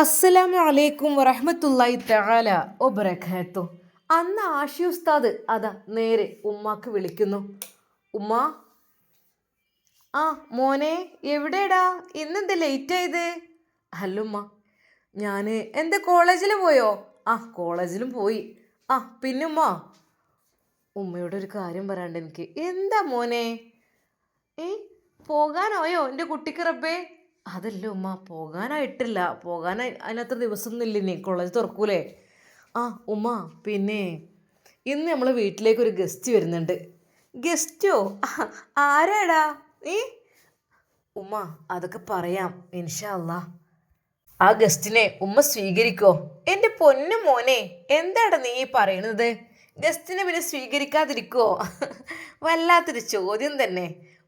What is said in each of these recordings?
അസ്സലാമു അലൈക്കും വറഹ്മത്തുള്ളാഹി തആല ഒബറകാത്തു അന്ന് ആഷി ഉസ്താദ് അതാ നേരെ ഉമ്മാക്ക് വിളിക്കുന്നു. ഉമ്മ ആ മോനെ എവിടെടാ ഇന്നെന്ത് ലേറ്റ് ആയത്? അല്ലുമ്മ ഞാൻ എന്താ കോളേജിൽ പോയോ? ആ കോളേജിലും പോയി. ആ പിന്നുമ്മ ഉമ്മയോട് ഒരു കാര്യം പറയാണ്ട് എനിക്ക്. എന്താ മോനെ? ഏ പോകാനോയോ എന്റെ കുട്ടിക്ക് റബ്ബേ? അതല്ല ഉമ്മ പോകാനായിട്ടില്ല. പോകാനായി അതിനത്ര ദിവസമൊന്നും ഇല്ല ഇനി. കോളേജ് തുറക്കൂലേ. ആ ഉമ്മ പിന്നെ ഇന്ന് നമ്മൾ വീട്ടിലേക്ക് ഒരു ഗസ്റ്റ് വരുന്നുണ്ട് ഗസ്റ്റോ ആരാടാ? നീ ഉമ്മ അതൊക്കെ പറയാം. ഇൻഷാ അല്ലാ ആ ഗസ്റ്റിനെ ഉമ്മ സ്വീകരിക്കോ? എന്റെ പൊന്നു മോനെ എന്താടാ നീ പറയണത്? ഗസ്റ്റിനെ പിന്നെ സ്വീകരിക്കാതിരിക്കോ? വല്ലാത്തൊരു ചോദ്യം തന്നെ.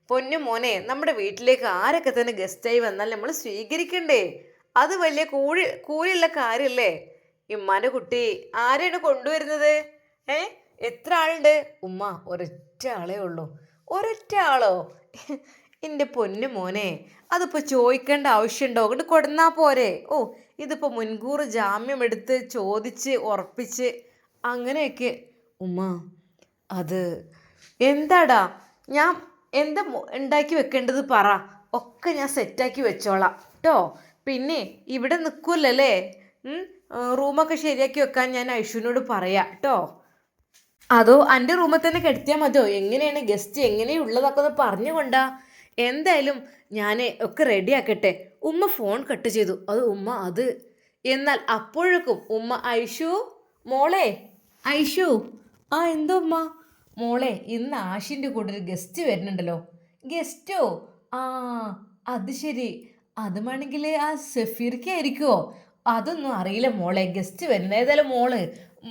പൊന്നു മോനെ നമ്മുടെ വീട്ടിലേക്ക് ആരൊക്കെ തന്നെ ഗസ്റ്റായി വന്നാൽ നമ്മൾ സ്വീകരിക്കണ്ടേ? അത് വലിയ കൂഴി കൂലിയുള്ള കാര്യമല്ലേ ഇമ്മാന്റെ കുട്ടി ആരെയാണ് കൊണ്ടുവരുന്നത്? ഏ? എത്ര ആളുണ്ട്? ഉമ്മ ഒരൊറ്റ ആളേ ഉള്ളൂ. ഒരൊറ്റ ആളോ? എന്റെ പൊന്നു മോനെ അതിപ്പോൾ ചോദിക്കേണ്ട ആവശ്യമുണ്ടോ? അങ്ങോട്ട് കൊടുന്നാ പോരെ. ഓ ഇതിപ്പോൾ മുൻകൂർ ജാമ്യം എടുത്ത് ചോദിച്ച് ഉറപ്പിച്ച് അങ്ങനെയൊക്കെ. ഉമ്മ അത് എന്താടാ? ഞാൻ എന്താ ഉണ്ടാക്കി വെക്കേണ്ടത് പറ. ഒക്കെ ഞാൻ സെറ്റാക്കി വെച്ചോളാം. കേട്ടോ പിന്നെ ഇവിടെ നിൽക്കൂലല്ലേ റൂമൊക്കെ ശരിയാക്കി വെക്കാൻ ഞാൻ ഐഷുവിനോട് പറയാം. കേട്ടോ അതോ എന്റെ റൂമിൽ തന്നെ കെടുത്തിയാൽ മതിയോ? എങ്ങനെയാണ് ഗസ്റ്റ് എങ്ങനെയുള്ളതൊക്കെ ഒന്ന് പറഞ്ഞുകൊണ്ടാ എന്തായാലും ഞാൻ ഒക്കെ റെഡിയാക്കട്ടെ ഉമ്മ ഫോൺ കട്ട് ചെയ്തു. അത് ഉമ്മ അത്. എന്നാൽ അപ്പോഴേക്കും ഉമ്മ ഐഷു മോളെ. ഐഷു. ആ എന്തോ ഉമ്മ? മോളെ ഇന്ന് ആഷിന്റെ കൂടെ ഒരു ഗസ്റ്റ് വരുന്നുണ്ടല്ലോ ഗസ്റ്റോ ആ അത് ശരി. അത് ആ ആ സഫീർക്കായിരിക്കുമോ അതൊന്നും അറിയില്ല മോളെ. ഗസ്റ്റ് വരുന്നത് ഏതായാലും മോൾ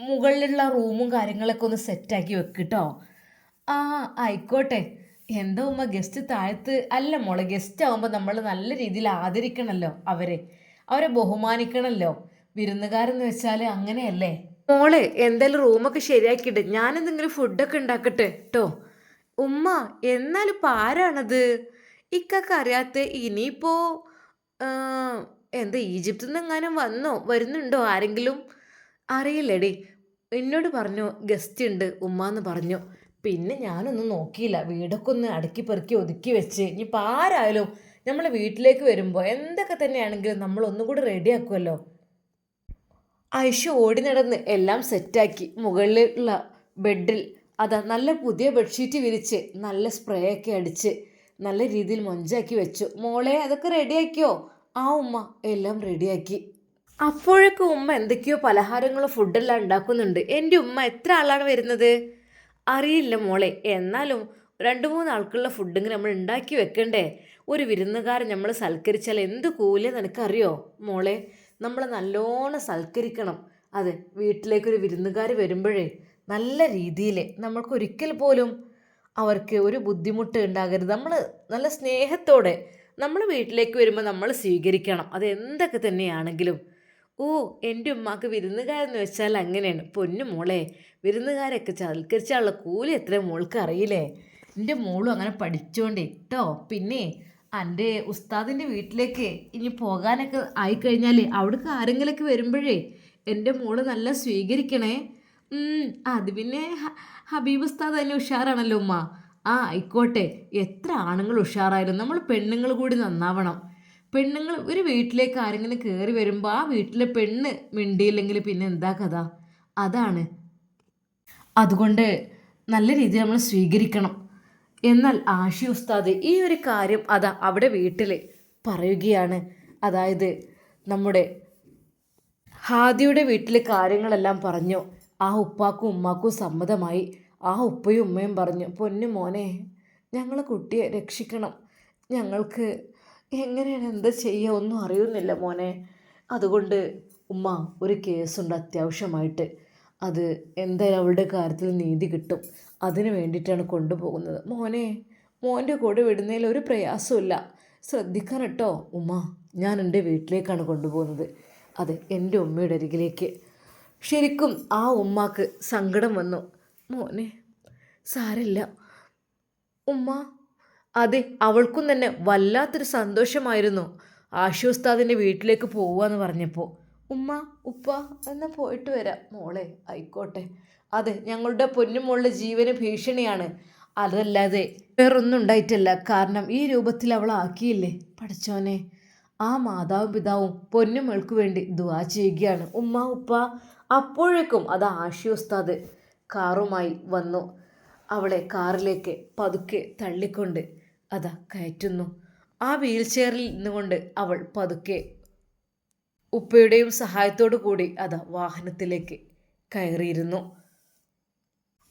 മുകളിലുള്ള റൂമും കാര്യങ്ങളൊക്കെ ഒന്ന് സെറ്റാക്കി വെക്കിട്ടോ ആ ആയിക്കോട്ടെ. എന്താ ഉമ്മ ഗസ്റ്റ് താഴത്ത് അല്ല മോളെ ഗസ്റ്റ് ആകുമ്പോൾ നമ്മൾ നല്ല രീതിയിൽ ആദരിക്കണമല്ലോ അവരെ. അവരെ ബഹുമാനിക്കണമല്ലോ വിരുന്നുകാരെന്ന് വെച്ചാൽ അങ്ങനെയല്ലേ? മോളെ എന്തായാലും റൂമൊക്കെ ശരിയാക്കിയിട്ട് ഞാൻ എന്തെങ്കിലും ഫുഡൊക്കെ ഉണ്ടാക്കട്ടെ കേട്ടോ ഉമ്മ എന്നാലും ആരാണത് ഇക്കൊക്കെ അറിയാത്ത ഇനിയിപ്പോ എന്താ ഈജിപ്തിൽ നിന്ന് എങ്ങാനും വന്നോ വരുന്നുണ്ടോ ആരെങ്കിലും? അറിയില്ലടി. എന്നോട് പറഞ്ഞു ഗസ്റ്റ് ഉണ്ട് ഉമ്മ എന്ന് പറഞ്ഞു. പിന്നെ ഞാനൊന്നും നോക്കിയില്ല. വീടൊക്കെ ഒന്ന് അടുക്കി പെറുക്കി ഒതുക്കി വെച്ച്. ഇനിയിപ്പോൾ ആരായാലും നമ്മൾ വീട്ടിലേക്ക് വരുമ്പോൾ എന്തൊക്കെ തന്നെയാണെങ്കിലും നമ്മൾ ഒന്നും കൂടി റെഡിയാക്കുമല്ലോ ഐഷ ഓടി നടന്ന് എല്ലാം സെറ്റാക്കി. മുകളിലുള്ള ബെഡിൽ അതാ നല്ല പുതിയ ബെഡ്ഷീറ്റ് വിരിച്ച് നല്ല സ്പ്രേ ഒക്കെ അടിച്ച് നല്ല രീതിയിൽ മൊഞ്ചാക്കി വെച്ചു. മോളെ അതൊക്കെ റെഡിയാക്കിയോ? ആ ഉമ്മ എല്ലാം റെഡിയാക്കി. അപ്പോഴൊക്കെ ഉമ്മ എന്തൊക്കെയോ പലഹാരങ്ങളോ ഫുഡെല്ലാം ഉണ്ടാക്കുന്നുണ്ട്. എന്റെ ഉമ്മ എത്ര ആളാണ് വരുന്നത്? അറിയില്ല മോളെ. എന്നാലും രണ്ട് മൂന്ന് ആൾക്കുള്ള ഫുഡിങ്ങനെ നമ്മൾ ഉണ്ടാക്കി വെക്കണ്ടേ? ഒരു വിരുന്നുകാരൻ നമ്മൾ സൽക്കരിച്ചാൽ എന്ത് കൂലി നിനക്കറിയോ മോളെ? നമ്മൾ നല്ലോണം സൽക്കരിക്കണം. അതെ വീട്ടിലേക്കൊരു വിരുന്നുകാർ വരുമ്പോഴേ നല്ല രീതിയിൽ നമ്മൾക്ക് ഒരിക്കൽ പോലും അവർക്ക് ഒരു ബുദ്ധിമുട്ട് ഉണ്ടാകരുത്. നമ്മൾ നല്ല സ്നേഹത്തോടെ നമ്മൾ വീട്ടിലേക്ക് വരുമ്പോൾ നമ്മൾ സ്വീകരിക്കണം. അത് എന്തൊക്കെ തന്നെയാണെങ്കിലും. ഓ എന്റെ ഉമ്മാക്ക് വിരുന്നുകാരെന്ന് വെച്ചാൽ അങ്ങനെയാണ്. പൊന്നു മോളെ വിരുന്നുകാരൊക്കെ ചൽക്കരിച്ചാലുള്ള കൂലി എത്ര മോൾക്ക് അറിയില്ലേ? എന്റെ മോളും അങ്ങനെ പഠിച്ചോണ്ടേ. കേട്ടോ പിന്നെ എന്റെ ഉസ്താദിന്റെ വീട്ടിലേക്ക് ഇനി പോകാനൊക്കെ ആയിക്കഴിഞ്ഞാൽ അവിടേക്ക് ആരെങ്കിലുമൊക്കെ വരുമ്പോഴേ എന്റെ മോൾ നല്ല സ്വീകരിക്കണേ. അത് പിന്നെ ഹബീബ് ഉസ്താദ് തന്നെ ഉഷാറാണല്ലോ ഉമ്മ. ആ ആയിക്കോട്ടെ. എത്ര ആണുങ്ങൾ ഉഷാറായാലും നമ്മൾ പെണ്ണുങ്ങൾ കൂടി നന്നാവണം. പെണ്ണുങ്ങൾ ഒരു വീട്ടിലേക്ക് ആരെങ്കിലും കയറി വരുമ്പോൾ ആ വീട്ടിലെ പെണ്ണ് മിണ്ടിയില്ലെങ്കിൽ പിന്നെ എന്താ കഥ? അതാണ്. അതുകൊണ്ട് നല്ല രീതിയിൽ നമ്മൾ സ്വീകരിക്കണം. എന്നാൽ ആഷി ഉസ്താദ് ഈ ഒരു കാര്യം അതാ അവിടെ വീട്ടിൽ പറയുകയാണ്. അതായത് നമ്മുടെ ഹാദിയുടെ വീട്ടിൽ കാര്യങ്ങളെല്ലാം പറഞ്ഞു. ആ ഉപ്പാക്കും ഉമ്മാക്കും സമ്മതമായി. ആ ഉപ്പയും ഉമ്മയും പറഞ്ഞു പൊന്നു മോനെ ഞങ്ങൾ കുട്ടിയെ രക്ഷിക്കണം. ഞങ്ങൾക്ക് എങ്ങനെയാണ് എന്താ ചെയ്യുക ഒന്നും അറിയുന്നില്ല മോനെ. അതുകൊണ്ട് ഉമ്മ ഒരു കേസുണ്ട് അത്യാവശ്യമായിട്ട്. അത് എന്തായാലും അവളുടെ കാര്യത്തിൽ നീതി കിട്ടും. അതിന് വേണ്ടിയിട്ടാണ് കൊണ്ടുപോകുന്നത്. മോനെ മോന്റെ കൂടെ വിടുന്നതിൽ ഒരു പ്രയാസമില്ല ശ്രദ്ധിക്കാൻ കേട്ടോ ഉമ്മ. ഞാൻ എന്റെ വീട്ടിലേക്കാണ് കൊണ്ടുപോകുന്നത്. അതെ എന്റെ ഉമ്മയുടെ അരികിലേക്ക്. ശരിക്കും ആ ഉമ്മാക്ക് സങ്കടം വന്നു. മോനെ സാരില്ല ഉമ്മ അതെ അവൾക്കും തന്നെ വല്ലാത്തൊരു സന്തോഷമായിരുന്നു ആശുസ്താദിന്റെ വീട്ടിലേക്ക് എന്ന് പറഞ്ഞപ്പോൾ. ഉമ്മ ഉപ്പ എന്നാൽ പോയിട്ട് വരാം. മോളെ ആയിക്കോട്ടെ. അതെ ഞങ്ങളുടെ പൊന്നുമോളുടെ ജീവന് ഭീഷണിയാണ്. അതല്ലാതെ വേറൊന്നും ഉണ്ടായിട്ടില്ല. കാരണം ഈ രൂപത്തിൽ അവൾ ആക്കിയില്ലേ? പഠിച്ചോനെ ആ മാതാവും പിതാവും പൊന്നുമോൾക്ക് വേണ്ടി ദുവാ ചെയ്യുകയാണ്. ഉമ്മ ഉപ്പ അപ്പോഴേക്കും അത് ആഷി ഉസ്താദ് കാറുമായി വന്നു. അവളെ കാറിലേക്ക് പതുക്കെ തള്ളിക്കൊണ്ട് അതാ കയറ്റുന്നു. ആ വീൽ ചെയറിൽ നിന്നുകൊണ്ട് അവൾ പതുക്കെ ഉപ്പയുടെയും സഹായത്തോടു കൂടി അതാ വാഹനത്തിലേക്ക് കയറിയിരുന്നു.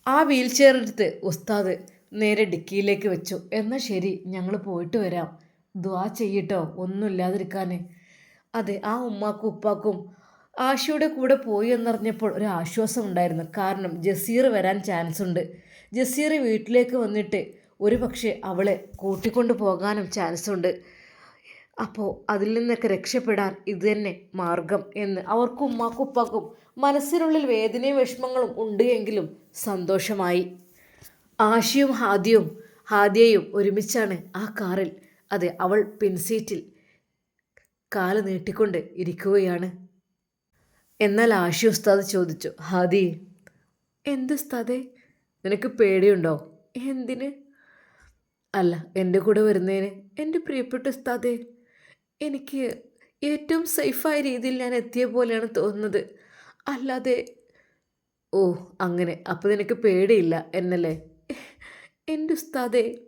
ആ വീൽ ചെയർ എടുത്ത് ഉസ്താദ് നേരെ ഡിക്കിയിലേക്ക് വെച്ചു. എന്നാൽ ശരി ഞങ്ങൾ പോയിട്ട് വരാം. ദ്വാ ചെയ്യട്ടോ ഒന്നുമില്ലാതിരിക്കാൻ അതെ ആ ഉമ്മാക്കും ഉപ്പാക്കും ആശയുടെ കൂടെ പോയി എന്നറിഞ്ഞപ്പോൾ ഒരു ആശ്വാസം ഉണ്ടായിരുന്നു. കാരണം ജസീർ വരാൻ ചാൻസ് ഉണ്ട്. ജസീർ വീട്ടിലേക്ക് വന്നിട്ട് ഒരു പക്ഷേ അവളെ കൂട്ടിക്കൊണ്ട് പോകാനും ചാൻസ് ഉണ്ട്. അപ്പോൾ അതിൽ നിന്നൊക്കെ രക്ഷപ്പെടാൻ ഇത് തന്നെ മാർഗം എന്ന് അവർക്കും ഉമ്മാക്കും ഉപ്പാക്കും മനസ്സിനുള്ളിൽ വേദനയും വിഷമങ്ങളും ഉണ്ട് എങ്കിലും സന്തോഷമായി. ആഷിയും ഹാദിയും ഹാദിയയും ഒരുമിച്ചാണ് ആ കാറിൽ അതെ അവൾ പിൻസീറ്റിൽ കാൽ നീട്ടിക്കൊണ്ട് ഇരിക്കുകയാണ്. എന്നാൽ ആഷി ഉസ്താദ് ചോദിച്ചു ഹാദി എന്ത് ഉസ്താദേ? നിനക്ക് പേടിയുണ്ടോ? എന്തിന്? അല്ല എന്റെ കൂടെ വരുന്നതിന് എന്റെ പ്രിയപ്പെട്ട ഉസ്താദേ എനിക്ക് ഏറ്റവും സേഫായ രീതിയിൽ ഞാൻ എത്തിയ പോലെയാണ് തോന്നുന്നത്. അല്ലാതെ ഓ അങ്ങനെ. അപ്പോൾ നിനക്ക് പേടിയില്ല എന്നല്ലേ? എന്റെ ഉസ്താദേ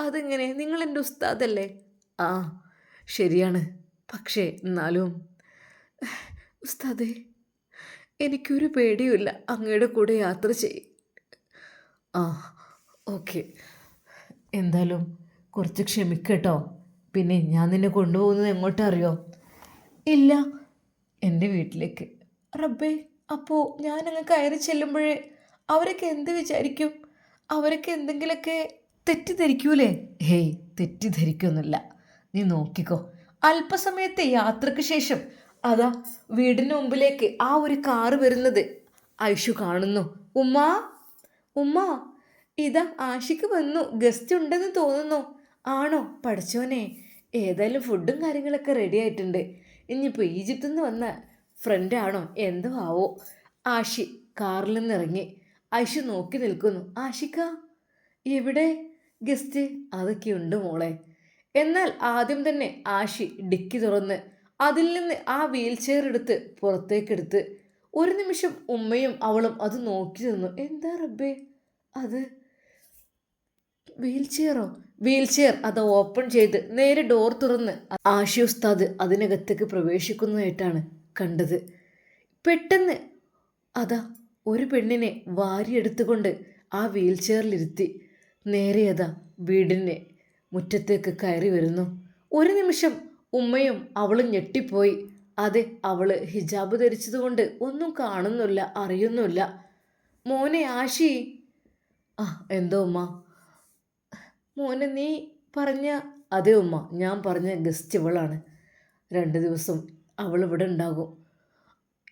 അതെങ്ങനെ? നിങ്ങൾ എന്റെ ഉസ്താദല്ലേ? ആ ശരിയാണ്. പക്ഷേ എന്നാലും ഉസ്താദേ എനിക്കൊരു പേടിയുമില്ല. അങ്ങയുടെ കൂടെ യാത്ര ചെയ്യും. ആ ഓക്കെ. എന്തായാലും കുറച്ച് ക്ഷമിക്കട്ടോ പിന്നെ ഞാൻ നിന്നെ കൊണ്ടുപോകുന്നത് എങ്ങോട്ടറിയോ? ഇല്ല എന്റെ വീട്ടിലേക്ക്. റബ്ബേ അപ്പോൾ ഞാനങ്ങ് കയറി ചെല്ലുമ്പോഴേ അവരൊക്കെ എന്ത് വിചാരിക്കും? അവരൊക്കെ എന്തെങ്കിലുമൊക്കെ തെറ്റിദ്ധരിക്കൂലേ? ഹേയ് തെറ്റിദ്ധരിക്കൊന്നുമില്ല. നീ നോക്കിക്കോ. അല്പസമയത്തെ യാത്രയ്ക്ക് ശേഷം അതാ വീടിന് മുമ്പിലേക്ക് ആ ഒരു കാറ് വരുന്നത്. ഐഷു കാണുന്നു. ഉമ്മാ ഉമ്മ ഇതാ ആഷിക്ക് വന്നു. ഗസ്റ്റ് ഉണ്ടെന്ന് തോന്നുന്നു. ആണോ? പഠിച്ചോനെ. ഏതായാലും ഫുഡും കാര്യങ്ങളൊക്കെ റെഡി ആയിട്ടുണ്ട്. ഇനിയിപ്പോൾ ഈജിപ്തിൽ നിന്ന് വന്ന ഫ്രണ്ടാണോ എന്തോ ആവോ? ആഷി കാറിൽ നിന്ന് ഇറങ്ങി ആയിഷു നോക്കി നിൽക്കുന്നു. ആഷിക്ക എവിടെ? ഗസ്റ്റ് അതൊക്കെ ഉണ്ട് മോളെ. എന്നാൽ ആദ്യം തന്നെ ആഷി ഡിക്കി തുറന്ന് അതിൽ നിന്ന് ആ വീൽ ചെയർ എടുത്ത് പുറത്തേക്കെടുത്ത് ഒരു നിമിഷം ഉമ്മയും അവളും അത് നോക്കി നിന്നു. എന്താ റബ്ബേ? അത് വീൽ ചെയറോ വീൽ ചെയർ അത് ഓപ്പൺ ചെയ്ത് നേരെ ഡോർ തുറന്ന് ആഷി ഉസ്താദ് അതിനകത്തേക്ക് പ്രവേശിക്കുന്നതായിട്ടാണ് കണ്ടത്. പെട്ടെന്ന് അതാ ഒരു പെണ്ണിനെ വാരിയെടുത്തുകൊണ്ട് ആ വീൽ ചെയറിലിരുത്തി നേരെ അതാ വീടിന്റെ മുറ്റത്തേക്ക് കയറി വരുന്നു. ഒരു നിമിഷം ഉമ്മയും അവളും ഞെട്ടിപ്പോയി. അതെ അവൾ ഹിജാബ് ധരിച്ചതുകൊണ്ട് ഒന്നും കാണുന്നില്ല അറിയുന്നില്ല. മോനെ ആശി. ആ എന്തോ ഉമ്മ. മോനെ നീ പറഞ്ഞ അതെ ഉമ്മ ഞാൻ പറഞ്ഞ ഗസ്റ്റ് ഇവളാണ്. രണ്ട് ദിവസം അവൾ ഇവിടെ ഉണ്ടാകും.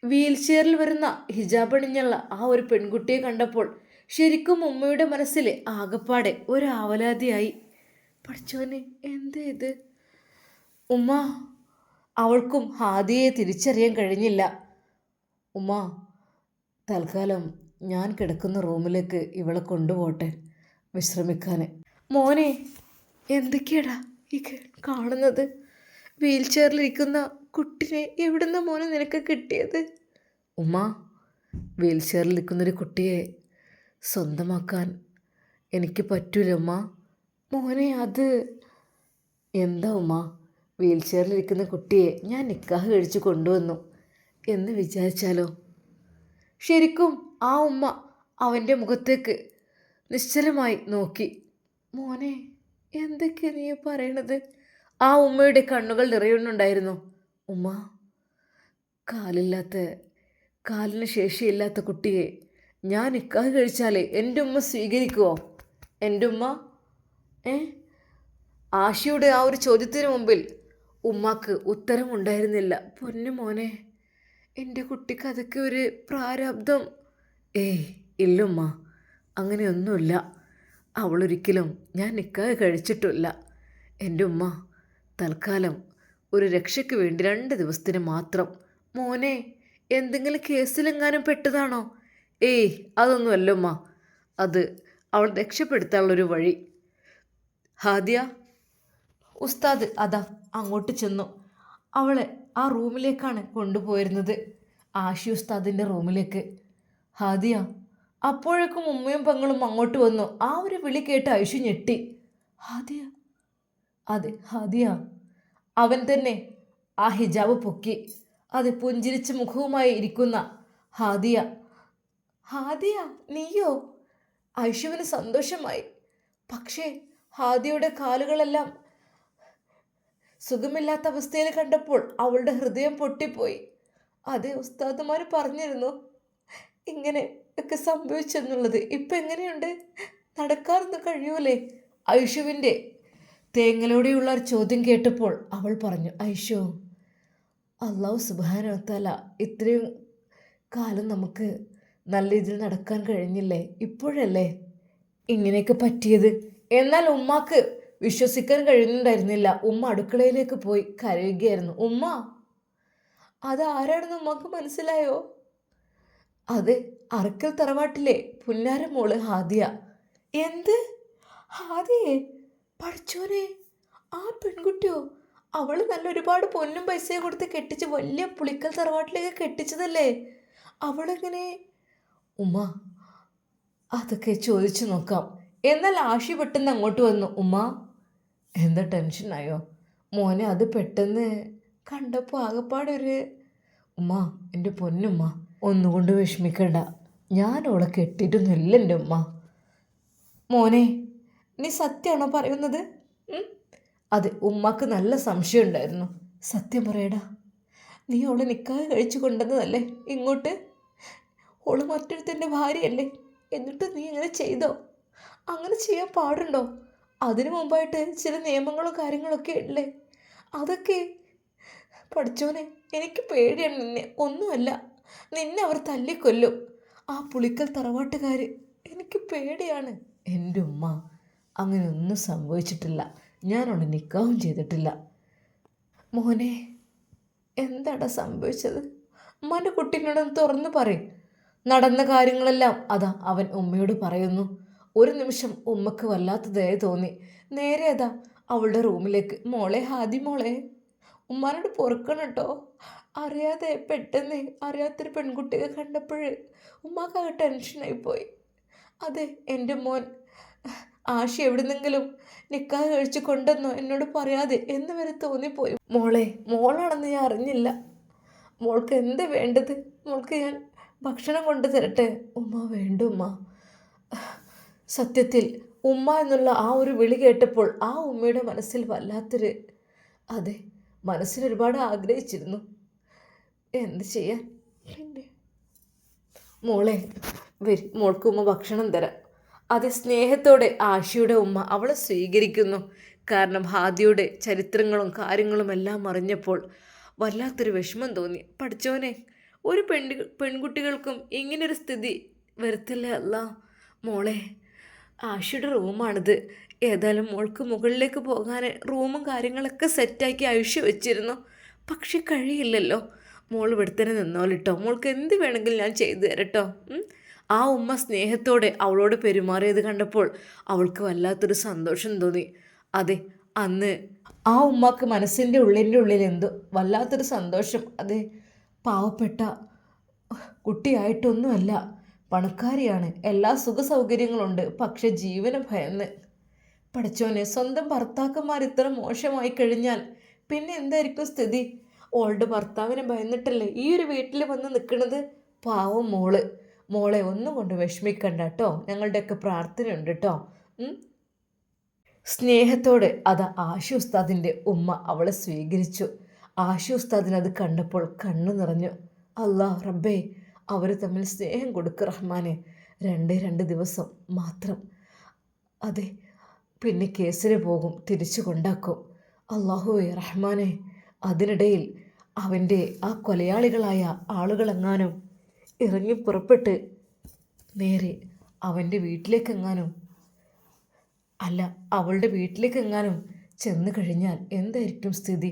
വീൽ ചെയറിൽ വരുന്ന ഹിജാബ് അണിഞ്ഞുള്ള ആ ഒരു പെൺകുട്ടിയെ കണ്ടപ്പോൾ ശരിക്കും ഉമ്മയുടെ മനസ്സിൽ ആകപ്പാടെ ഒരു ആവലാതിയായി. പഠിച്ചോനെ എന്താ ഇത്? ഉമ്മ അവൾക്കും ഹാദിയെ തിരിച്ചറിയാൻ കഴിഞ്ഞില്ല. ഉമ്മ തൽക്കാലം ഞാൻ കിടക്കുന്ന റൂമിലേക്ക് ഇവളെ കൊണ്ടുപോട്ടെ വിശ്രമിക്കാൻ മോനെ എന്തൊക്കെയാടാ ഈ കാണുന്നത്? വീൽ ചെയറിലിരിക്കുന്ന കുട്ടിനെ എവിടുന്ന മോനെ നിനക്ക് കിട്ടിയത്? ഉമ്മ വീൽ ചെയറിൽ നിൽക്കുന്നൊരു കുട്ടിയെ സ്വന്തമാക്കാൻ എനിക്ക് പറ്റൂല ഉമ്മ. മോനെ അത് എന്താ ഉമ്മ വീൽ ചെയറിലിരിക്കുന്ന കുട്ടിയെ ഞാൻ നിക്കാഹ് കഴിച്ച് കൊണ്ടുവന്നു എന്ന് വിചാരിച്ചാലോ? ശരിക്കും ആ ഉമ്മ അവന്റെ മുഖത്തേക്ക് നിശ്ചലമായി നോക്കി. മോനെ എന്തൊക്കെ നീ പറയണത്? ആ ഉമ്മയുടെ കണ്ണുകൾ നിറയുന്നുണ്ടായിരുന്നു. ഉമ്മ കാലില്ലാത്ത കാലിന് ശേഷിയില്ലാത്ത കുട്ടിയെ ഞാൻ നിക്കാഹ് കഴിച്ചാലേ എന്റെ ഉമ്മ സ്വീകരിക്കുമോ എന്റെ ഉമ്മ ഏ? ആശയുടെ ആ ഒരു ചോദ്യത്തിന് മുമ്പിൽ ഉമ്മാക്ക് ഉത്തരമുണ്ടായിരുന്നില്ല. പൊന്നു മോനെ എന്റെ കുട്ടിക്ക് അതൊക്കെ ഒരു പ്രാരാബ്ദം. ഏയ് ഇല്ലുമ്മ അങ്ങനെയൊന്നുമില്ല. അവളൊരിക്കലും ഞാൻ നിക്കാഹ് കഴിച്ചിട്ടില്ല. എന്റെ ഉമ്മ തൽക്കാലം ഒരു രക്ഷയ്ക്ക് വേണ്ടി രണ്ട് ദിവസത്തിന് മാത്രം. മോനെ എന്തെങ്കിലും കേസിലെങ്ങാനും പെട്ടതാണോ? ഏയ് അതൊന്നുമല്ല ഉമ്മ. അത് അവൾ രക്ഷപ്പെടുത്താനുള്ളൊരു വഴി. ഹാദിയ ഉസ്താദ് അതാ അങ്ങോട്ട് ചെന്നു. അവളെ ആ റൂമിലേക്കാണ് കൊണ്ടുപോയിരുന്നത്. ആഷി ഉസ്താദിന്റെ റൂമിലേക്ക്. ഹാദിയ അപ്പോഴേക്കും ഉമ്മയും പെങ്ങളും അങ്ങോട്ട് വന്നു. ആ ഒരു വിളി കേട്ട് ഐഷു ഞെട്ടി. ഹാദിയ. അതെ ഹാദിയ. അവൻ തന്നെ. ആ ഹിജാബ് പൊക്കി. അത് പുഞ്ചിരിച്ച് മുഖവുമായി ഇരിക്കുന്ന ഹാദിയ. ഹാദിയ നീയോ? ഐഷുവിന് സന്തോഷമായി. പക്ഷേ ഹാദിയുടെ കാലുകളെല്ലാം സുഖമില്ലാത്ത അവസ്ഥയിൽ കണ്ടപ്പോൾ അവളുടെ ഹൃദയം പൊട്ടിപ്പോയി. അതെ ഉസ്താദുമാർ പറഞ്ഞിരുന്നു. ഇങ്ങനെ ഒക്കെ സംഭവിച്ചെന്നുള്ളത് ഇപ്പം എങ്ങനെയുണ്ട്? നടക്കാറൊന്നും കഴിയൂലേ? ഐഷുവിന്റെ തേങ്ങലോടെയുള്ള ഒരു ചോദ്യം കേട്ടപ്പോൾ അവൾ പറഞ്ഞു ഐഷു അള്ളാഹു സുബാനോത്തല ഇത്രയും കാലം നമുക്ക് നല്ല രീതിയിൽ നടക്കാൻ കഴിഞ്ഞില്ലേ? ഇപ്പോഴല്ലേ ഇങ്ങനെയൊക്കെ പറ്റിയത്? എന്നാൽ ഉമ്മാക്ക് വിശ്വസിക്കാൻ കഴിയുന്നുണ്ടായിരുന്നില്ല ഉമ്മ അടുക്കളയിലേക്ക് പോയി കരയുകയായിരുന്നു. ഉമ്മ അതാരാണെന്ന് ഉമ്മക്ക് മനസ്സിലായോ? അതെ അറക്കൽ തറവാട്ടിലെ പുല്ലാരമോൾ ഹാദിയ. എന്ത്? ഹാദിയെ പഠിച്ചോനെ. ആ പെൺകുട്ടിയോ? അവൾ നല്ല ഒരുപാട് പൊന്നും പൈസയും കൊടുത്ത് കെട്ടിച്ച് വലിയ പുളിക്കൽ തറവാട്ടിലേക്ക് കെട്ടിച്ചതല്ലേ? അവളെങ്ങനെ? ഉമ്മ അതൊക്കെ ചോദിച്ചു നോക്കാം. എന്നാൽ ആഷി പെട്ടെന്ന് അങ്ങോട്ട് വന്നു. ഉമ്മ എന്താ ടെൻഷനായോ മോനെ അത് പെട്ടെന്ന് കണ്ടപ്പോൾ ആകപ്പാടൊരു ഉമ്മ എന്റെ പൊന്നുമ്മ. ഒന്നുകൊണ്ട് വിഷമിക്കണ്ട. ഞാൻ അവളെ കെട്ടിയിട്ടൊന്നുമില്ലല്ലോ ഉമ്മ. മോനെ നീ സത്യമാണോ പറയുന്നത്? അതെ ഉമ്മക്ക് നല്ല സംശയം ഉണ്ടായിരുന്നു സത്യം പറയടാ നീ അവളെ നിക്കാതെ കഴിച്ചു കൊണ്ടുവന്നതല്ലേ ഇങ്ങോട്ട്? ഓൾ മറ്റൊരുത്തന്റെ ഭാര്യയല്ലേ എന്നിട്ട് നീ അങ്ങനെ ചെയ്തോ? അങ്ങനെ ചെയ്യാൻ പാടുണ്ടോ? അതിനു മുമ്പായിട്ട് ചില നിയമങ്ങളും കാര്യങ്ങളൊക്കെ ഇല്ലേ? അതൊക്കെ പഠിച്ചോനെ എനിക്ക് പേടിയാണ് നിന്നെ. ഒന്നുമല്ല നിന്നെ അവർ തല്ലിക്കൊല്ലും. ആ പുളിക്കൽ തറവാട്ടുകാർ എനിക്ക് പേടിയാണ്. എന്റെ ഉമ്മ അങ്ങനെ ഒന്നും സംഭവിച്ചിട്ടില്ല. ഞാനവിടെ നിൽക്കാവും ചെയ്തിട്ടില്ല. മോനെ എന്താടാ സംഭവിച്ചത്? ഉമ്മാന്റെ കുട്ടീനോടൊന്ന് തുറന്നു പറയും. നടന്ന കാര്യങ്ങളെല്ലാം അതാ അവൻ ഉമ്മയോട് പറയുന്നു. ഒരു നിമിഷം ഉമ്മക്ക് വല്ലാത്ത ദയ തോന്നി. നേരെ അതാ അവളുടെ റൂമിലേക്ക്. മോളെ ഹാദി മോളെ. ഉമ്മാനോട് പൊറുക്കണം കേട്ടോ അറിയാതെ പെട്ടെന്ന് അറിയാത്തൊരു പെൺകുട്ടിയെ കണ്ടപ്പോൾ ഉമ്മാക്കാകെ ടെൻഷനായി പോയി. അതെ എന്റെ മോൻ. ആശി എവിടുന്നെങ്കിലും നിക്കാഹ് കഴിച്ച് കൊണ്ടെന്നോ എന്നോട് പറയാതെ എന്ന് വരെ തോന്നിപ്പോയി. മോളെ മോളാണെന്ന് ഞാൻ അറിഞ്ഞില്ല. മോൾക്ക് എന്ത് വേണ്ടത്? മോൾക്ക് ഞാൻ ഭക്ഷണം കൊണ്ടു തരട്ടെ ഉമ്മ വേണ്ട ഉമ്മ. സത്യത്തിൽ ഉമ്മ എന്നുള്ള ആ ഒരു വിളി കേട്ടപ്പോൾ ആ ഉമ്മയുടെ മനസ്സിൽ വല്ലാത്തൊരു അതെ മനസ്സിൽ ഒരുപാട് ആഗ്രഹിച്ചിരുന്നു. എന്ത് ചെയ്യാൻ? മോളെ വരി. മോൾക്ക് ഉമ്മ ഭക്ഷണം തരാം. അത് സ്നേഹത്തോടെ ആഷിയുടെ ഉമ്മ അവളെ സ്വീകരിക്കുന്നു. കാരണം ഹാദിയുടെ ചരിത്രങ്ങളും കാര്യങ്ങളും എല്ലാം അറിഞ്ഞപ്പോൾ വല്ലാത്തൊരു വിഷമം തോന്നി. പഠിച്ചോനെ ഒരു പെണ്ണു പെൺകുട്ടികൾക്കും ഇങ്ങനൊരു സ്ഥിതി വരുത്തില്ല അല്ല. മോളെ ആഷിയുടെ റൂമാണിത്. ഏതായാലും മോൾക്ക് മുകളിലേക്ക് പോകാൻ റൂമും കാര്യങ്ങളൊക്കെ സെറ്റാക്കി ആയുഷ്യ വെച്ചിരുന്നു. പക്ഷെ കഴിയില്ലല്ലോ. മോൾ ഇവിടെ തന്നെ നിന്നോളിട്ടോ. മോൾക്ക് എന്ത് വേണമെങ്കിലും ഞാൻ ചെയ്തു തരട്ടോ. ആ ഉമ്മ സ്നേഹത്തോടെ അവളോട് പെരുമാറിയത് കണ്ടപ്പോൾ അവൾക്ക് വല്ലാത്തൊരു സന്തോഷം തോന്നി. അതെ അന്ന് ആ ഉമ്മക്ക് മനസ്സിന്റെ ഉള്ളിന്റെ ഉള്ളിൽ എന്തോ വല്ലാത്തൊരു സന്തോഷം. അതെ പാവപ്പെട്ട കുട്ടിയായിട്ടൊന്നുമല്ല പണക്കാരിയാണ്. എല്ലാ സുഖ സൗകര്യങ്ങളുണ്ട് പക്ഷെ ജീവന ഭയന്ന്. പഠിച്ചോനെ സ്വന്തം ഭർത്താക്കന്മാർ ഇത്ര മോശമായി കഴിഞ്ഞാൽ പിന്നെ എന്തായിരിക്കും സ്ഥിതി? ഓളുടെ ഭർത്താവിനെ ഭയന്നിട്ടല്ലേ? ഈ ഒരു വീട്ടിൽ വന്ന് നിൽക്കുന്നത് പാവം മോൾ. മോളെ ഒന്നും കൊണ്ട് വിഷമിക്കണ്ട കേട്ടോ ഞങ്ങളുടെയൊക്കെ പ്രാർത്ഥന ഉണ്ട് കേട്ടോ? സ്നേഹത്തോടെ അത് ആശു ഉസ്താദിന്റെ ഉമ്മ അവളെ സ്വീകരിച്ചു. ആശു ഉസ്താദിന് അത് കണ്ടപ്പോൾ കണ്ണു നിറഞ്ഞു. അല്ലാ റബ്ബേ അവർ തമ്മിൽ സ്നേഹം കൊടുക്ക് റഹ്മാനെ. രണ്ട് രണ്ട് ദിവസം മാത്രം. അതെ പിന്നെ കേസിന് പോകും തിരിച്ചു കൊണ്ടാക്കും. അള്ളാഹുവേ റഹ്മാനെ അതിനിടയിൽ അവന്റെ ആ കൊലയാളികളായ ആളുകളെങ്ങാനും ഇറങ്ങി പുറപ്പെട്ട് നേരെ അവന്റെ വീട്ടിലേക്കെങ്ങാനും അല്ല അവളുടെ വീട്ടിലേക്കെങ്ങാനും ചെന്ന് കഴിഞ്ഞാൽ എന്തായിരിക്കും സ്ഥിതി?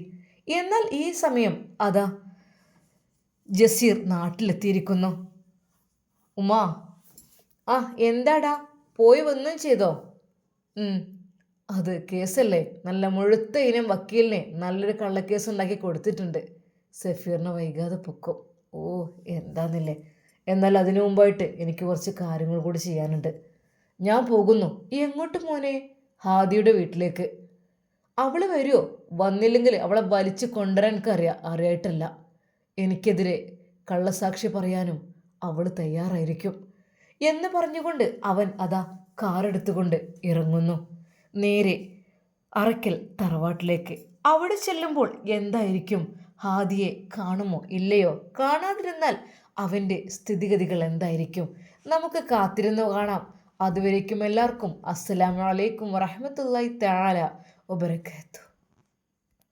എന്നാൽ ഈ സമയം അതാ ജസീർ നാട്ടിലെത്തിയിരിക്കുന്നു. ഉമാ ആ എന്താടാ? പോയി വന്നും ചെയ്തോ? അത് കേസല്ലേ? നല്ല മുഴുത്ത ഇനം വക്കീലിനെ നല്ലൊരു കള്ളക്കേസ് ഉണ്ടാക്കി കൊടുത്തിട്ടുണ്ട്. സഫീറിനെ വൈകാതെ പൊക്കും. ഓ എന്താന്നില്ലേ? എന്നാൽ അതിനു മുമ്പായിട്ട് എനിക്ക് കുറച്ച് കാര്യങ്ങൾ കൂടി ചെയ്യാനുണ്ട്. ഞാൻ പോകുന്നു. എങ്ങോട്ട് മോനെ? ഹാദിയുടെ വീട്ടിലേക്ക്. അവൾ വരുമോ വന്നില്ലെങ്കിൽ അവളെ വലിച്ചു കൊണ്ടുവരാൻ എനിക്കറിയാം അറിയായിട്ടല്ല. എനിക്കെതിരെ കള്ളസാക്ഷി പറയാനും അവൾ തയ്യാറായിരിക്കും. എന്ന് പറഞ്ഞുകൊണ്ട് അവൻ അതാ കാറെടുത്തുകൊണ്ട് ഇറങ്ങുന്നു. നേരെ അറയ്ക്കൽ തറവാട്ടിലേക്ക്. അവിടെ ചെല്ലുമ്പോൾ എന്തായിരിക്കും? ഹാദിയെ കാണുമോ ഇല്ലയോ? കാണാതിരുന്നാൽ അവന്റെ സ്ഥിതിഗതികൾ എന്തായിരിക്കും? നമുക്ക് കാത്തിരുന്നു കാണാം. അതുവരേക്കും എല്ലാവർക്കും അസ്സലാമലൈക്കും വറഹമത്തല്ലായി തആല വബറകാതുഹു.